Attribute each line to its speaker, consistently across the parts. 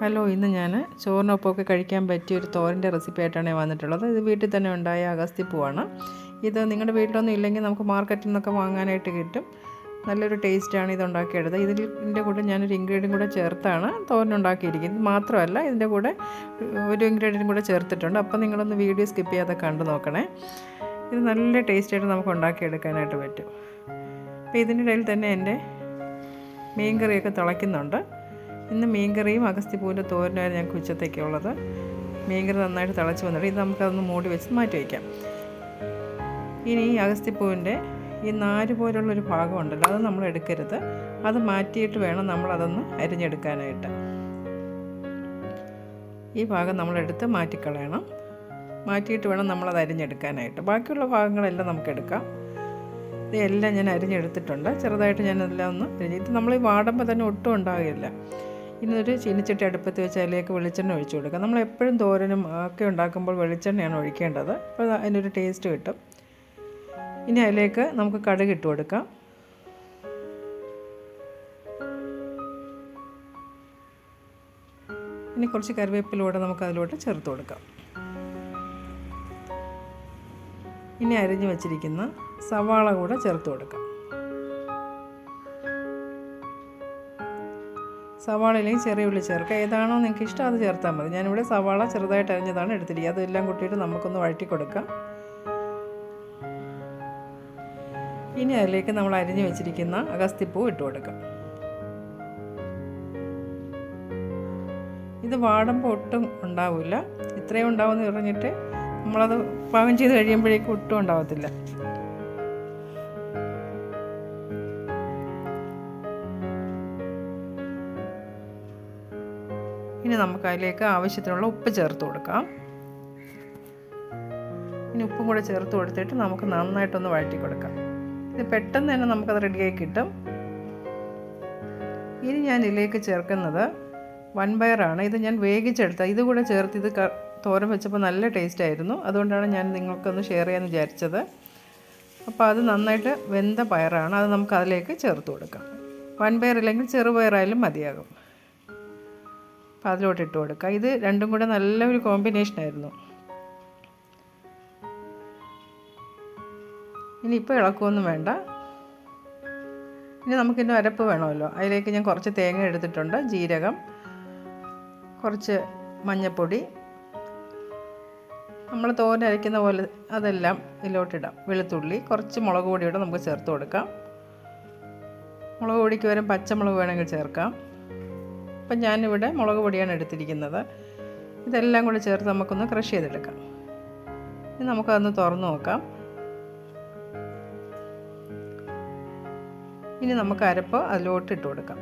Speaker 1: Hello ഇന്ന് ഞാൻ ചോറിനൊപ്പമൊക്കെ കഴിക്കാൻ പറ്റിയ ഒരു തോരന്റെ റെസിപ്പി ആയിട്ടാണ് വന്നിട്ടുള്ളത്. ഇത് വീട്ടിൽ തന്നെ ഉണ്ടായ അഗസ്തിപ്പൂവാണ് ഇത് നിങ്ങളുടെ വീട്ടിലൊന്നും ഇല്ലെങ്കിൽ നമുക്ക് മാർക്കറ്റിൽ നിന്നൊക്കെ വാങ്ങാനായിട്ട് കിട്ടും. നല്ലൊരു ടേസ്റ്റാണ് ഇത് ഉണ്ടാക്കിയെടുത്തത്. ഇതിന്റെ കൂടെ ഞാനൊരു ഇൻഗ്രീഡിയൻ കൂടെ ചേർത്താണ് ഇത് മാത്രമല്ല ഇതിന്റെ കൂടെ ഒരു ഇൻഗ്രീഡിയൻ കൂടെ ചേർത്തിട്ടുണ്ട്. അപ്പോൾ നിങ്ങളൊന്ന് വീഡിയോ സ്കിപ്പ് ചെയ്യാതെ കണ്ടു നോക്കണേ. ഇത് നല്ല ടേസ്റ്റായിട്ട് നമുക്ക് ഉണ്ടാക്കിയെടുക്കാനായിട്ട് പറ്റും. അപ്പോൾ ഇതിനിടയിൽ തന്നെ എന്റെ മീൻകറിയൊക്കെ തിളയ്ക്കുന്നുണ്ട്. ഇന്ന് മീൻകറിയും അഗസ്തിപ്പൂവിന്റെ തോരനുമായിരുന്നു ഞങ്ങൾക്ക് ഉച്ചത്തേക്കുള്ളത് മീൻകറി നന്നായിട്ട് തിളച്ച് വന്നിട്ട് ഇത് നമുക്കതൊന്ന് മൂടി വെച്ച് മാറ്റി വയ്ക്കാം. ഇനി ഈ അഗസ്തിപ്പൂവിന്റെ ഈ നാര് പോലുള്ളൊരു ഭാഗമുണ്ടല്ലോ അത് നമ്മൾ എടുക്കരുത്. അത് മാറ്റിയിട്ട് വേണം നമ്മളതൊന്ന് അരിഞ്ഞെടുക്കാനായിട്ട്. ഈ ഭാഗം നമ്മളെടുത്ത് മാറ്റിക്കളയണം. മാറ്റിയിട്ട് വേണം നമ്മളത് അരിഞ്ഞെടുക്കാനായിട്ട്. ബാക്കിയുള്ള ഭാഗങ്ങളെല്ലാം നമുക്ക് എടുക്കാം. ഇതെല്ലാം ഞാൻ അരിഞ്ഞെടുത്തിട്ടുണ്ട്. ചെറുതായിട്ട് ഞാനതെല്ലാം ഒന്ന് അരിഞ്ഞിട്ട് നമ്മൾ ഈ വാടുമ്പോൾ തന്നെ ഒട്ടും ഉണ്ടാകില്ല ഇന്നൊരു ചീനിച്ചട്ടി അടുപ്പത്ത് വെച്ച് അതിലേക്ക് വെളിച്ചെണ്ണ ഒഴിച്ചു കൊടുക്കുക. നമ്മൾ എപ്പോഴും തോരനും ഒക്കെ ഉണ്ടാക്കുമ്പോൾ വെളിച്ചെണ്ണയാണ് ഒഴിക്കേണ്ടത്. അപ്പോൾ അതിനൊരു ടേസ്റ്റ് കിട്ടും. ഇനി അതിലേക്ക് നമുക്ക് കടുക് ഇട്ട് കൊടുക്കാം. ഇനി കുറച്ച് കറിവേപ്പിലൂടെ നമുക്ക് അതിലോട്ട് ചേർത്ത് കൊടുക്കാം. ഇനി അരിഞ്ഞു വച്ചിരിക്കുന്ന സവാള കൂടെ ചേർത്ത് കൊടുക്കാം. സവാളയിലേക്ക് ചെറിയ ഉള്ളി ചേർക്കുക. ഏതാണോ നിങ്ങൾക്ക് ഇഷ്ടം അത് ചേർത്താൽ മതി. ഞാനിവിടെ സവാള ചെറുതായിട്ട് അരിഞ്ഞതാണ് എടുത്തിരിക്കുക അതെല്ലാം കൂട്ടിയിട്ട് നമുക്കൊന്ന് വഴറ്റി കൊടുക്കാം. ഇനി അതിലേക്ക് നമ്മൾ അരിഞ്ഞു വെച്ചിരിക്കുന്ന അഗസ്തിപ്പൂ ഇട്ട് കൊടുക്കാം. ഇത് വാടുമ്പോൾ ഒട്ടും ഉണ്ടാവില്ല. ഇത്രയും ഉണ്ടാവുമെന്ന് പറഞ്ഞിട്ട് നമ്മളത് പാകം ചെയ്ത് കഴിയുമ്പോഴേക്കും ഒട്ടും ഉണ്ടാവത്തില്ല. ഇനി നമുക്ക് അതിലേക്ക് ആവശ്യത്തിനുള്ള ഉപ്പ് ചേർത്ത് കൊടുക്കാം. ഇനി ഉപ്പും കൂടെ ചേർത്ത് കൊടുത്തിട്ട് നമുക്ക് നന്നായിട്ടൊന്ന് വഴറ്റി കൊടുക്കാം ഇത് പെട്ടെന്ന് തന്നെ നമുക്കത് റെഡിയായി കിട്ടും. ഇനി ഞാൻ ഇതിലേക്ക് ചേർക്കുന്നത് വൺ ബയറാണ് ഇത് ഞാൻ വേവിച്ചെടുത്ത ഇത് കൂടെ ചേർത്ത് ഇത് തോരൻ വെച്ചപ്പോൾ നല്ല ടേസ്റ്റ് ആയിരുന്നു. അതുകൊണ്ടാണ് ഞാൻ നിങ്ങൾക്കൊന്ന് ഷെയർ ചെയ്യാൻ വിചാരിച്ചത്. അപ്പോൾ അത് നന്നായിട്ട് വെന്ത പയറാണ്. അത് നമുക്ക് അതിലേക്ക് ചേർത്ത് കൊടുക്കാം. വൺ പയർ ഇല്ലെങ്കിൽ ചെറുപയറായാലും മതിയാകും. അതിലോട്ട് ഇട്ട് കൊടുക്കുക. ഇത് രണ്ടും കൂടെ നല്ലൊരു കോമ്പിനേഷനായിരുന്നു ഇനിയിപ്പോൾ ഇളക്കുമൊന്നും വേണ്ട. ഇനി നമുക്കിന്ന് അരപ്പ് വേണമല്ലോ. അതിലേക്ക് ഞാൻ കുറച്ച് തേങ്ങ എടുത്തിട്ടുണ്ട്. ജീരകം കുറച്ച് മഞ്ഞൾപ്പൊടി നമ്മൾ തോരൻ അരയ്ക്കുന്ന പോലെ അതെല്ലാം ഇതിലോട്ടിടാം. വെളുത്തുള്ളി കുറച്ച് മുളക് പൊടിയോടെ നമുക്ക് ചേർത്ത് കൊടുക്കാം. മുളക് പൊടിക്ക് വരും പച്ചമുളക് വേണമെങ്കിൽ ചേർക്കാം. അപ്പം ഞാനിവിടെ മുളക് പൊടിയാണ് എടുത്തിരിക്കുന്നത്. ഇതെല്ലാം കൂടി ചേർത്ത് നമുക്കൊന്ന് ക്രഷ് ചെയ്തെടുക്കാം. ഇനി നമുക്കതൊന്ന് തുറന്ന് നോക്കാം. ഇനി നമുക്ക് അരപ്പ് അതിലോട്ട് ഇട്ട് കൊടുക്കാം.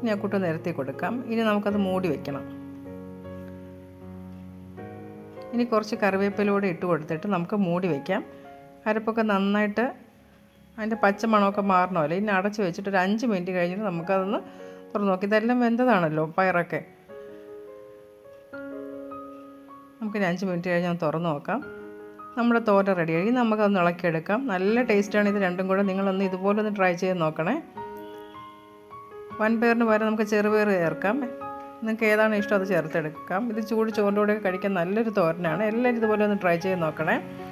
Speaker 1: ഇനി ആ കൂട്ട് നിരത്തി കൊടുക്കാം. ഇനി നമുക്കത് മൂടി വെക്കണം. ഇനി കുറച്ച് കറിവേപ്പിലൂടെ ഇട്ട് കൊടുത്തിട്ട് നമുക്ക് മൂടി വയ്ക്കാം അരപ്പൊക്കെ നന്നായിട്ട് അതിന്റെ പച്ചമണമൊക്കെ മാറണമല്ലോ ഇനി അടച്ച് വെച്ചിട്ട് ഒരു അഞ്ച് മിനിറ്റ് കഴിഞ്ഞിട്ട് നമുക്കതൊന്ന് തുറന്ന് നോക്കി. ഇതെല്ലാം വെന്തതാണല്ലോ പയറൊക്കെ. നമുക്കിനി അഞ്ച് മിനിറ്റ് കഴിഞ്ഞ് ഒന്ന് തുറന്ന് നോക്കാം. നമ്മുടെ തോര റെഡിയായി നമുക്കതൊന്ന് ഇളക്കിയെടുക്കാം. നല്ല ടേസ്റ്റാണ് ഇത് രണ്ടും കൂടെ. നിങ്ങളൊന്ന് ഇതുപോലെ ഒന്ന് ട്രൈ ചെയ്ത് നോക്കണേ. വൻപയറിന് പകരം നമുക്ക് ചെറുപയർ ചേർക്കാം. നിങ്ങൾക്ക് ഏതാണ് ഇഷ്ടം അത് ചേർത്തെടുക്കാം. ഇത് ചൂട് ചോറിന്റെ കൂടെയൊക്കെ കഴിക്കാൻ നല്ലൊരു തോരനാണ്. എല്ലാവരും ഇതുപോലെ ഒന്ന് ട്രൈ ചെയ്ത് നോക്കണേ.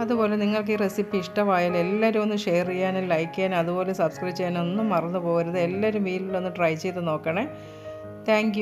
Speaker 1: അതുപോലെ നിങ്ങൾക്ക് ഈ റെസിപ്പി ഇഷ്ടമായാൽ എല്ലാവരും ഒന്ന് ഷെയർ ചെയ്യാനും ലൈക്ക് ചെയ്യാനും അതുപോലെ സബ്സ്ക്രൈബ് ചെയ്യാനും ഒന്നും മറന്നു പോകരുത്. എല്ലാവരും വീട്ടിലൊന്ന് ട്രൈ ചെയ്ത് നോക്കണേ. താങ്ക്